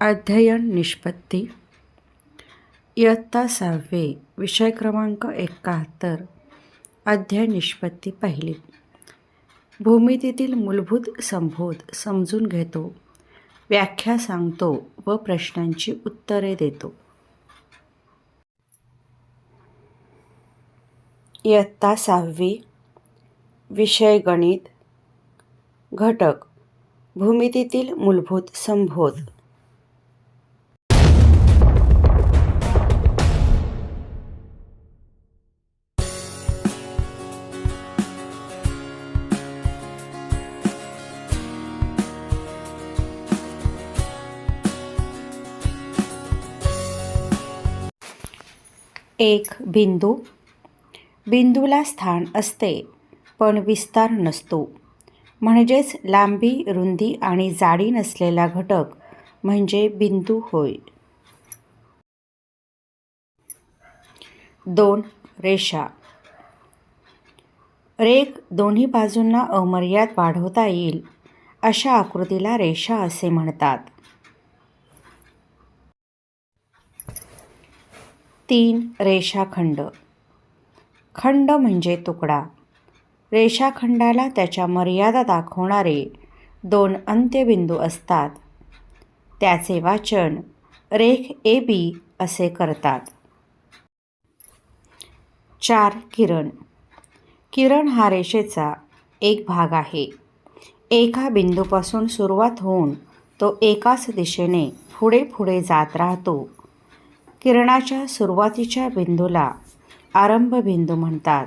अध्ययन निष्पत्ती. इयत्ता सहावे विषय क्रमांक एकाहत्तर अध्ययन निष्पत्ती पहिली. भूमितीतील मूलभूत संबोध समजून घेतो व्याख्या सांगतो व प्रश्नांची उत्तरे देतो. इयत्ता सहावी विषय गणित. घटक भूमितीतील मूलभूत संबोध. एक बिंदू. बिंदूला स्थान असते पण विस्तार नसतो. म्हणजेच लांबी रुंदी आणि जाडी नसलेला घटक म्हणजे बिंदू होय. दोन रेषा. रेख दोन्ही बाजूंना अमर्याद वाढवता येईल अशा आकृतीला रेषा असे म्हणतात. तीन रेषाखंड. खंड म्हणजे तुकडा. रेषाखंडाला त्याच्या मर्यादा दाखवणारे दोन अंत्यबिंदू असतात. त्याचे वाचन रेख ए बी असे करतात. चार किरण. किरण हा रेषेचा एक भाग आहे. एका बिंदूपासून सुरुवात होऊन तो एकाच दिशेने पुढे पुढे जात राहतो. किरणाच्या सुरुवातीच्या बिंदूला आरंभबिंदू म्हणतात.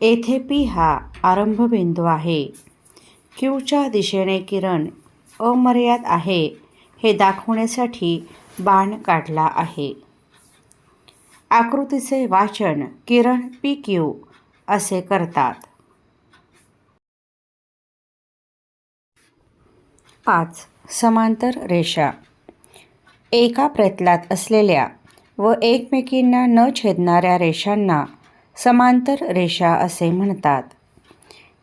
येथे पी हा आरंभबिंदू आहे. क्यूच्या दिशेने किरण अमर्याद आहे हे दाखवण्यासाठी बाण काढला आहे. आकृतीचे वाचन किरण पी क्यू असे करतात. पाच समांतर रेषा. एका प्रतलात असलेल्या व एकमेकींना न छेदणाऱ्या रेषांना समांतर रेषा असे म्हणतात.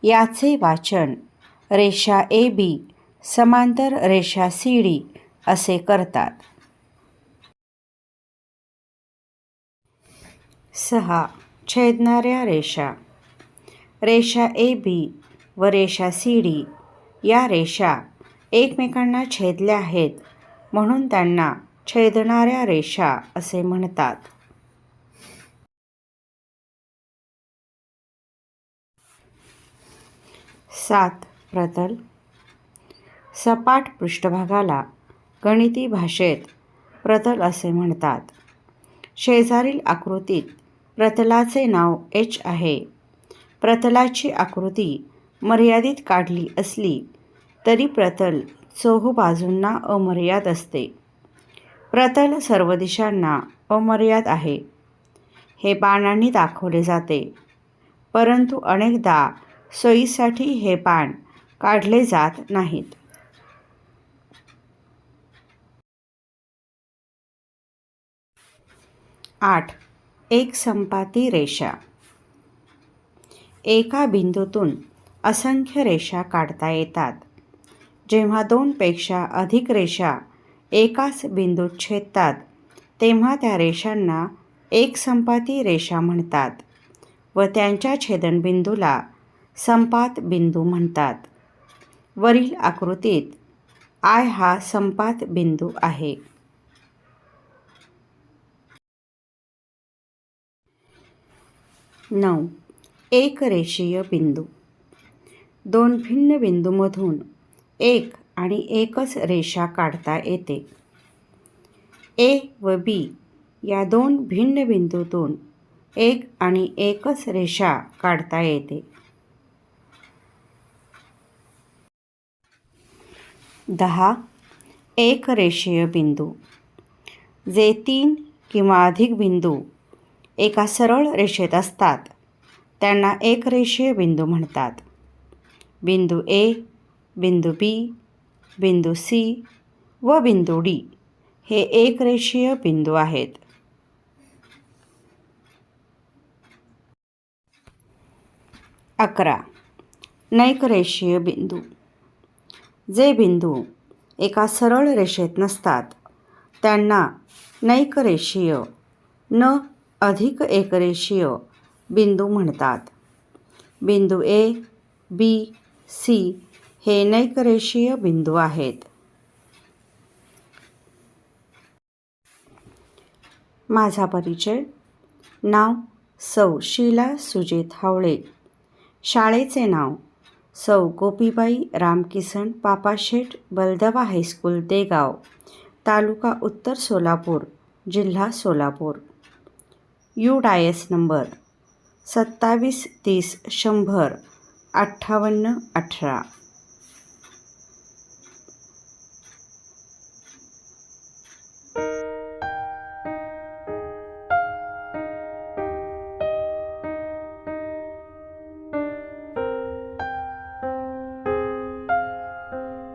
याचे वाचन रेषा ए बी समांतर रेषा सी डी असे करतात. सहा. छेदणाऱ्या रेषा. रेषा ए बी व रेषा सी डी या रेषा एकमेकांना छेदल्या आहेत म्हणून त्यांना छेदणाऱ्या रेषा असे म्हणतात. सात. प्रतल. सपाट पृष्ठभागाला गणिती भाषेत प्रतल असे म्हणतात. शेजारील आकृतीत प्रतलाचे नाव एच आहे. प्रतलाची आकृती मर्यादित काढली असली तरी प्रतल चोहू बाजूंना अमर्याद असते. प्रतल सर्व दिशांना अमर्याद आहे. हे बाणांनी दाखवले जाते. परंतु अनेकदा सोयीसाठी हे बाण काढले जात नाहीत. आठ. एक संपाती रेषा. एका बिंदूतून असंख्य रेषा काढता येतात. जेव्हा दोनपेक्षा अधिक रेषा एकाच बिंदूत छेदतात तेव्हा त्या रेषांना एक संपाती रेषा म्हणतात व त्यांच्या छेदनबिंदूला संपात बिंदू म्हणतात. वरील आकृतीत आय हा संपात बिंदू आहे. नऊ. एक रेषीय बिंदू. दोन भिन्न बिंदूमधून एक आणि एकच रेषा काढता येते. ए व बी या दोन भिन्न बिंदूतून एक आणि एकच रेषा काढता येते. दहा एक रेषीय बिंदू. जे तीन किंवा अधिक बिंदू एका सरळ रेषेत असतात त्यांना एक रेषीय बिंदू म्हणतात. बिंदू ए बिंदू बी बिंदू सी व बिंदू डी हे एक रेषीय बिंदू आहेत. अकरा. नैकरेषीय बिंदू. जे बिंदू एका सरळ रेषेत नसतात त्यांना नैकरेषीय न अधिक एकरेषीय बिंदू म्हणतात. बिंदू ए बी सी हे नैकरेषीय बिंदू आहेत. माझा परिचय. नाव सौ शीला सुजित हावळे. शाळेचे नाव सौ गोपीबाई रामकिसन पापाशेठ बलदवा हायस्कूल देगाव तालुका उत्तर सोलापूर जिल्हा सोलापूर. यू डायस नंबर सत्तावीस तीस शंभर अठ्ठावन्न अठरा.